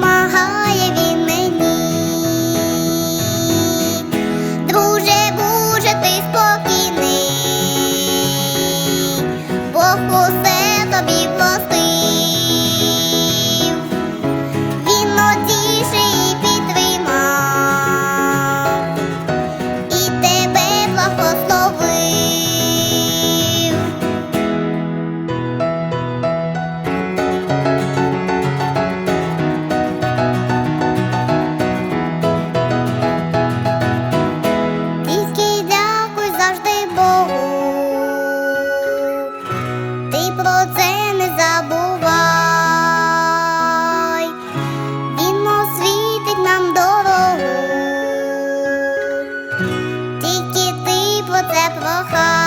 Maha про це не забувай, він освітить нам дорогу, тільки ти про це прохай.